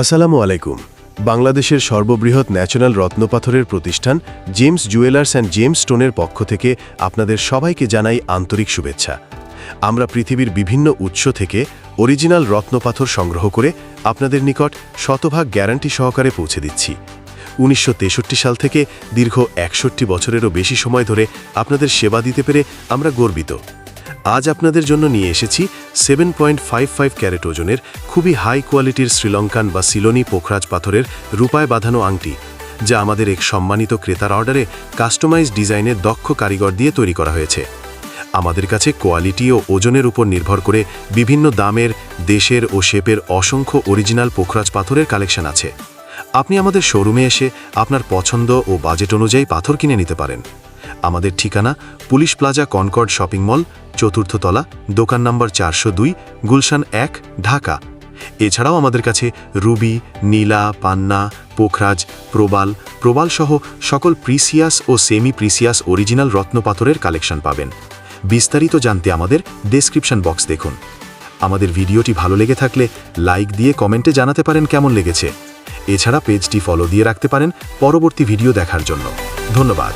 আসসালামু আলাইকুম। বাংলাদেশের সর্ববৃহৎ ন্যাচারাল রত্নপাথরের প্রতিষ্ঠান জেমস জুয়েলার্স অ্যান্ড জেমস স্টোনের পক্ষ থেকে আপনাদের সবাইকে জানাই আন্তরিক শুভেচ্ছা। আমরা পৃথিবীর বিভিন্ন উৎস থেকে অরিজিনাল রত্নপাথর সংগ্রহ করে আপনাদের নিকট শতভাগ গ্যারান্টি সহকারে পৌঁছে দিচ্ছি। উনিশশো তেষট্টি সাল থেকে দীর্ঘ একষট্টি বছরেরও বেশি সময় ধরে আপনাদের সেবা দিতে পেরে আমরা গর্বিত। আজ আপনাদের জন্য নিয়ে এসেছি seven point five five carat ওজনের খুবই হাই কোয়ালিটির শ্রীলঙ্কান বা সিলোনি পোখরাজ পাথরের রূপায় বাঁধানো আংটি, যা আমাদের এক সম্মানিত ক্রেতার অর্ডারে কাস্টমাইজ ডিজাইনের দক্ষ কারিগর দিয়ে তৈরি করা হয়েছে। আমাদের কাছে কোয়ালিটি ও ওজনের উপর নির্ভর করে বিভিন্ন দামের, দেশের ও শেপের অসংখ্য অরিজিনাল পোখরাজ পাথরের কালেকশন আছে। আপনি আমাদের শোরুমে এসে আপনার পছন্দ ও বাজেট অনুযায়ী পাথর কিনে নিতে পারেন। আমাদের ঠিকানা Police Plaza Concord Shopping Mall, চতুর্থ তলা, দোকান নম্বর চারশো দুই, গুলশান এক, ঢাকা। এছাড়াও আমাদের কাছে রুবি, নীলা, পান্না, পোখরাজ, প্রবাল প্রবাল সহ সকল প্রিসিয়াস ও সেমি প্রিসিয়াস অরিজিনাল রত্নপাথরের কালেকশন পাবেন। বিস্তারিত জানতে আমাদের ডেসক্রিপশন বক্স দেখুন। আমাদের ভিডিওটি ভালো লেগে থাকলে লাইক দিয়ে কমেন্টে জানাতে পারেন কেমন লেগেছে। এছাড়া পেজটি ফলো দিয়ে রাখতে পারেন পরবর্তী ভিডিও দেখার জন্য। ধন্যবাদ।